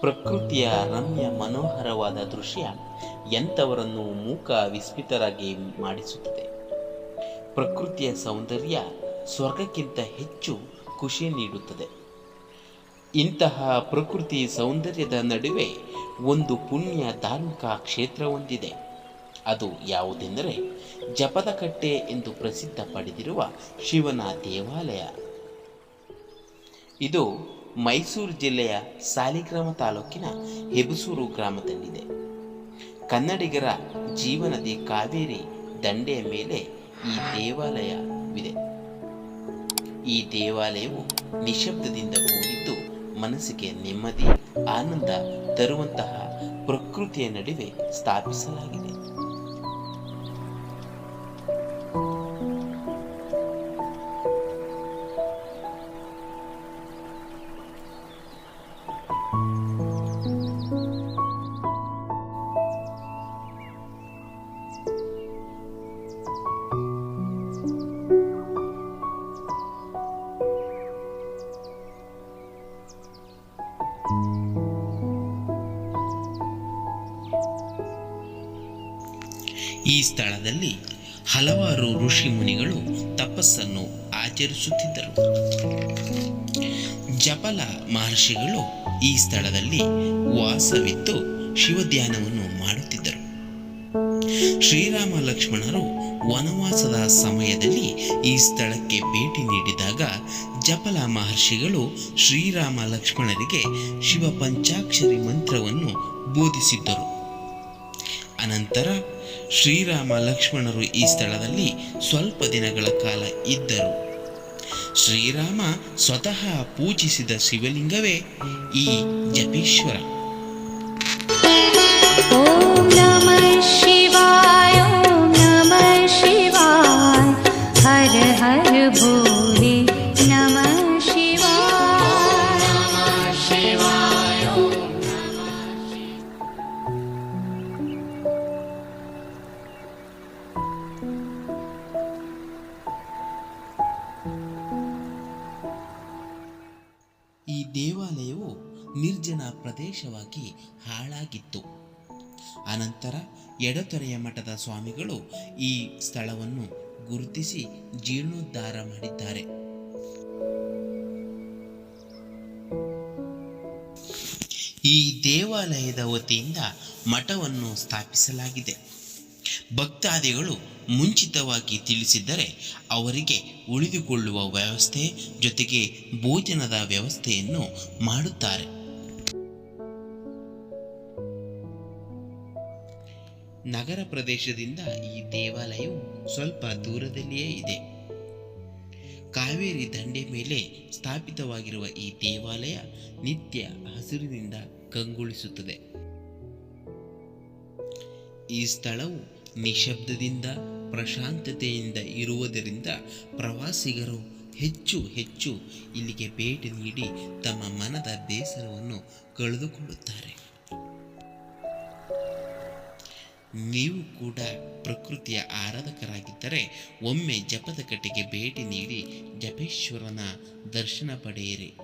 ಪ್ರಕೃತಿಯ ರಮ್ಯ ಮನೋಹರವಾದ ದೃಶ್ಯ ಎಂಥವರನ್ನು ಮೂಕ ವಿಸ್ಮಿತರಾಗಿ ಮಾಡಿಸುತ್ತದೆ. ಪ್ರಕೃತಿಯ ಸೌಂದರ್ಯ ಸ್ವರ್ಗಕ್ಕಿಂತ ಹೆಚ್ಚು ಖುಷಿ ನೀಡುತ್ತದೆ. ಇಂತಹ ಪ್ರಕೃತಿ ಸೌಂದರ್ಯದ ನಡುವೆ ಒಂದು ಪುಣ್ಯ ಧಾರ್ಮಿಕ ಕ್ಷೇತ್ರ ಹೊಂದಿದೆ. ಅದು ಯಾವುದೆಂದರೆ ಜಪದಕಟ್ಟೆ ಎಂದು ಪ್ರಸಿದ್ಧ ಪಡೆದಿರುವ ಶಿವನ ದೇವಾಲಯ. ಇದು ಮೈಸೂರು ಜಿಲ್ಲೆಯ ಸಾಲಿಗ್ರಾಮ ತಾಲೂಕಿನ ಹೆಬಸೂರು ಗ್ರಾಮದಲ್ಲಿದೆ. ಕನ್ನಡಿಗರ ಜೀವನದಿ ಕಾವೇರಿ ದಂಡೆಯ ಮೇಲೆ ಈ ದೇವಾಲಯವಿದೆ. ಈ ದೇವಾಲಯವು ನಿಶಬ್ದದಿಂದ ಕೂಡಿದ್ದು ಮನಸ್ಸಿಗೆ ನೆಮ್ಮದಿ, ಆನಂದ ತರುವಂತಹ ಪ್ರಕೃತಿಯ ನಡುವೆ ಸ್ಥಾಪಿಸಲಾಗಿದೆ. ಈ ಸ್ಥಳದಲ್ಲಿ ಹಲವಾರು ಋಷಿ ಮುನಿಗಳು ತಪಸ್ಸನ್ನು ಆಚರಿಸುತ್ತಿದ್ದರು. ಜಪಲ ಮಹರ್ಷಿಗಳು ಈ ಸ್ಥಳದಲ್ಲಿ ವಾಸವಿತ್ತು, ಶಿವಧ್ಯಾನವನ್ನು ಮಾಡುತ್ತಿದ್ದರು. ಶ್ರೀರಾಮ ಲಕ್ಷ್ಮಣರು ವನವಾಸದ ಸಮಯದಲ್ಲಿ ಈ ಸ್ಥಳಕ್ಕೆ ಭೇಟಿ ನೀಡಿದಾಗ ಜಪಲ ಮಹರ್ಷಿಗಳು ಶ್ರೀರಾಮ ಲಕ್ಷ್ಮಣರಿಗೆ ಶಿವ ಪಂಚಾಕ್ಷರಿ ಮಂತ್ರವನ್ನು ಬೋಧಿಸಿದ್ದರು. ಅನಂತರ ಶ್ರೀರಾಮ ಲಕ್ಷ್ಮಣರು ಈ ಸ್ಥಳದಲ್ಲಿ ಸ್ವಲ್ಪ ದಿನಗಳ ಕಾಲ ಇದ್ದರು. ಶ್ರೀರಾಮ ಸ್ವತಃ ಪೂಜಿಸಿದ ಶಿವಲಿಂಗವೇ ಈ ಜಪೀಶ್ವರ. ಶಿವಾಯ ಶಿವಾಯ, ಹರ ಹರ ಭೂ ನಿರ್ಜನ ಪ್ರದೇಶವಾಗಿ ಹಾಳಾಗಿತ್ತು. ಅನಂತರ ಎಡತೊರೆಯ ಮಠದ ಸ್ವಾಮಿಗಳು ಈ ಸ್ಥಳವನ್ನು ಗುರುತಿಸಿ ಜೀರ್ಣೋದ್ಧಾರ ಮಾಡಿದ್ದಾರೆ. ಈ ದೇವಾಲಯದ ವತಿಯಿಂದ ಮಠವನ್ನು ಸ್ಥಾಪಿಸಲಾಗಿದೆ. ಭಕ್ತಾದಿಗಳು ಮುಂಚಿತವಾಗಿ ತಿಳಿಸಿದ್ದರೆ ಅವರಿಗೆ ಉಳಿದುಕೊಳ್ಳುವ ವ್ಯವಸ್ಥೆ ಜೊತೆಗೆ ಭೋಜನದ ವ್ಯವಸ್ಥೆಯನ್ನು ಮಾಡುತ್ತಾರೆ. ನಗರ ಪ್ರದೇಶದಿಂದ ಈ ದೇವಾಲಯವು ಸ್ವಲ್ಪ ದೂರದಲ್ಲಿಯೇ ಇದೆ. ಕಾವೇರಿ ದಂಡೆ ಮೇಲೆ ಸ್ಥಾಪಿತವಾಗಿರುವ ಈ ದೇವಾಲಯ ನಿತ್ಯ ಹಸಿರಿನಿಂದ ಕಂಗೊಳಿಸುತ್ತದೆ. ಈ ಸ್ಥಳವು ನಿಶಬ್ದದಿಂದ, ಪ್ರಶಾಂತತೆಯಿಂದ ಇರುವುದರಿಂದ ಪ್ರವಾಸಿಗರು ಹೆಚ್ಚು ಹೆಚ್ಚು ಇಲ್ಲಿಗೆ ಭೇಟಿ ನೀಡಿ ತಮ್ಮ ಮನದ ಬೇಸರವನ್ನು ಕಳೆದುಕೊಳ್ಳುತ್ತಾರೆ. ನೀವು ಕೂಡ ಪ್ರಕೃತಿಯ ಆರಾಧಕರಾಗಿದ್ದರೆ ಒಮ್ಮೆ ಜಪದ ಕಟ್ಟೆಗೆ ಭೇಟಿ ನೀಡಿ ಜಪೇಶ್ವರನ ದರ್ಶನ ಪಡೆಯಿರಿ.